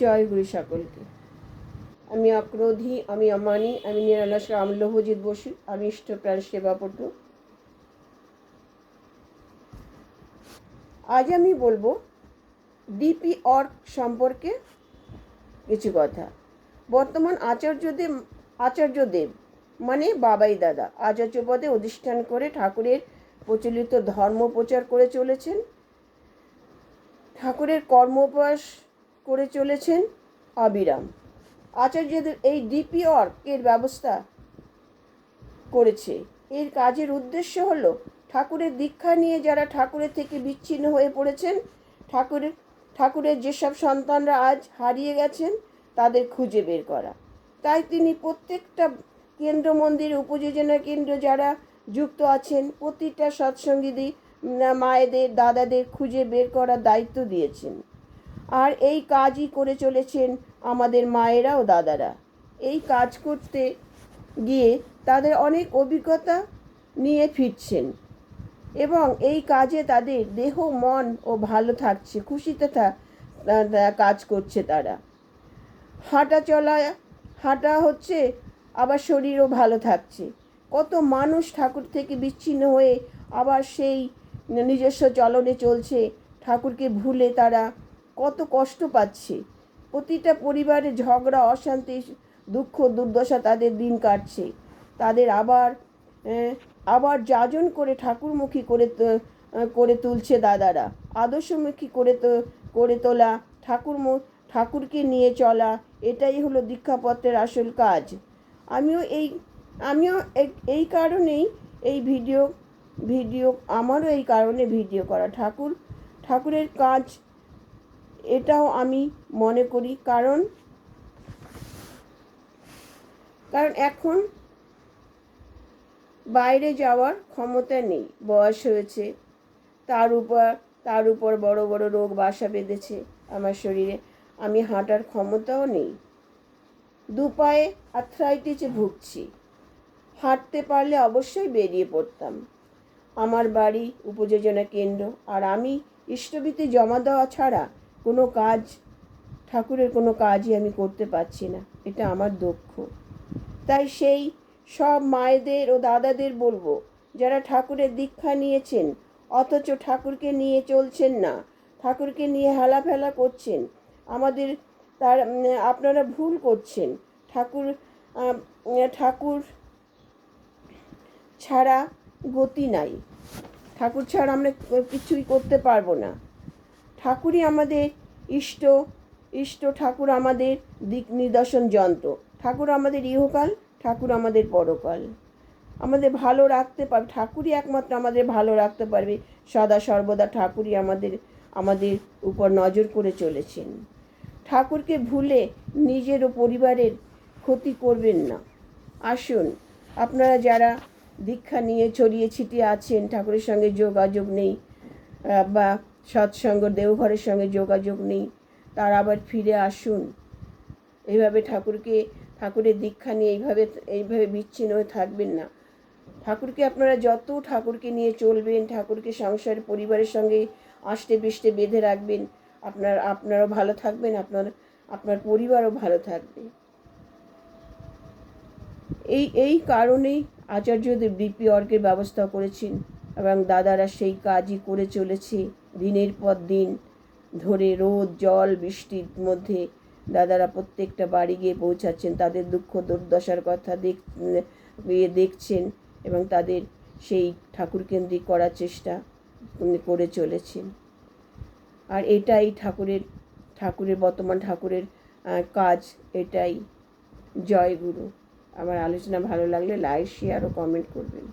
জয় গুরু সকলকে। আমি অক্রোধী, আমি অমানি, আমি নিরালাস রামলোহজিৎ বসু, আমি ইষ্টপ্রাণ সেবাপটু। আজ আমি বলব, ডিপি অর্ক সম্পর্কে কিছু কথা। বর্তমান আচার্যদেব আচার্যদেব মানে বাবাই দাদা। আচার্য পদে অধিষ্ঠান করে ঠাকুরের প্রচলিত ধর্ম প্রচার করে চলেছেন। ঠাকুরের কর্মোপাস করে চলেছেন অবিরাম আচার্যদের এই ডিপি অর্কের ব্যবস্থা করেছে। এর কাজের উদ্দেশ্য হল ঠাকুরের দীক্ষা নিয়ে যারা ঠাকুরের থেকে বিচ্ছিন্ন হয়ে পড়েছেন ঠাকুরের ঠাকুরের যেসব সন্তানরা আজ হারিয়ে গেছেন, তাদের খুঁজে বের করা। তাই তিনি প্রত্যেকটা কেন্দ্র মন্দির, উপযোজনা কেন্দ্র যারা যুক্ত আছেন, প্রতিটা সৎসঙ্গীদি মায়েদের, দাদাদের খুঁজে বের করার দায়িত্ব দিয়েছেন। আর এই কাজই করে চলেছেন আমাদের মায়েরা ও দাদারা। এই কাজ করতে গিয়ে তাদের অনেক অভিজ্ঞতা নিয়ে ফিরছেন এবং এই কাজে তাদের দেহ, মন ও ভালো থাকছে, খুশিতে কাজ করছে তারা। হাঁটা চলা, হাঁটা হচ্ছে আবার শরীরও ভালো থাকছে। কত মানুষ ঠাকুর থেকে বিচ্ছিন্ন হয়ে আবার সেই নিজস্ব চলনে চলছে, ঠাকুরকে ভুলে তারা কত কষ্ট পাচ্ছে। প্রতিটা পরিবারে ঝগড়া, অশান্তি, দুঃখ, দুর্দশা তাদের দিন কাটছে। তাদের আবার আবার যাজন করে ঠাকুরমুখী করে করে তুলছে দাদারা। আদর্শমুখী করে তো, করে তোলা ঠাকুর ঠাকুরকে নিয়ে চলা, এটাই হলো দীক্ষাপত্রের আসল কাজ। আমিও এই আমিও এই কারণেই এই ভিডিও ভিডিও, আমারও এই কারণে ভিডিও করা। ঠাকুর, ঠাকুরের কাজ এটাও আমি মনে করি, কারণ কারণ এখন বাইরে যাওয়ার ক্ষমতা নেই। বয়স হয়েছে, তার উপর তার উপর বড় বড় রোগ বাসা বেঁধেছে আমার শরীরে। আমি হাঁটার ক্ষমতাও নেই। দু পায়ে আর্থ্রাইটিসে ভুগছি। হাঁটতে পারলে অবশ্যই বেরিয়ে পড়তাম। আমার বাড়ি উপযোজনা কেন্দ্র, আর আমি ইষ্টবিতে জমা দেওয়া ছাড়া কোনো কাজ, ঠাকুরের কোনো কাজই আমি করতে পারছি না। এটা আমার দুঃখ তাই সেই সব মায়েদের ও দাদাদের বলব, যারা ঠাকুরের দীক্ষা নিয়েছেন, অথচ ঠাকুরকে নিয়ে চলছেন না, ঠাকুরকে নিয়ে হেলাফেলা করছেন, আমাদের তার আপনারা ভুল করছেন। ঠাকুর ঠাকুর ছাড়া গতি নাই। ঠাকুর ছাড়া আমরা কিছুই করতে পারব না। ঠাকুরই আমাদের ইষ্ট ইষ্ট ঠাকুর আমাদের দিক নিদর্শন যন্ত্র। ঠাকুর আমাদের ইহকাল, ঠাকুর আমাদের পরকাল। আমাদের ভালো রাখতে পারবে ঠাকুরই একমাত্র আমাদের ভালো রাখতে পারবে। সদা সর্বদা ঠাকুরই আমাদের আমাদের উপর নজর করে চলেছেন। ঠাকুরকে ভুলে নিজের ও পরিবারের ক্ষতি করবেন না। আসুন, আপনারা যারা দীক্ষা নিয়ে ছড়িয়ে ছিটিয়ে আছেন, ঠাকুরের সঙ্গে যোগাযোগ নেই বা সৎসঙ্গ, দেওঘরের সঙ্গে যোগাযোগ নেই। তারা আবার ফিরে আসুন। এইভাবে ঠাকুরকে, ঠাকুরের দীক্ষা নিয়ে এইভাবে এইভাবে বিচ্ছিন্ন হয়ে থাকবেন না। ঠাকুরকে আপনারা যত ঠাকুরকে নিয়ে চলবেন, ঠাকুরকে সংসার, পরিবারের সঙ্গে আষ্টে পৃষ্ঠে বেঁধে রাখবেন, আপনার, আপনারও ভালো থাকবেন, আপনার আপনার পরিবারও ভালো থাকবে। এই এই কারণেই আচার্যদেব বিপি অর্কের ব্যবস্থা করেছেন। এবং দাদারা সেই কাজই করে চলেছে। দিনের পর দিন ধরে রোদ, জল, বৃষ্টির মধ্যে দাদারা প্রত্যেকটা বাড়ি গিয়ে পৌঁছাচ্ছেন। তাদের দুঃখ দুর্দশার কথা দেখ দেখছেন এবং তাদের সেই ঠাকুরকেন্দ্রিক করার চেষ্টা করে চলেছেন। আর এটাই ঠাকুরের ঠাকুরের, বর্তমান ঠাকুরের কাজ, এটাই। জয়গুরু আমার আলোচনা ভালো লাগলে লাইক শেয়ার ও কমেন্ট করবেন।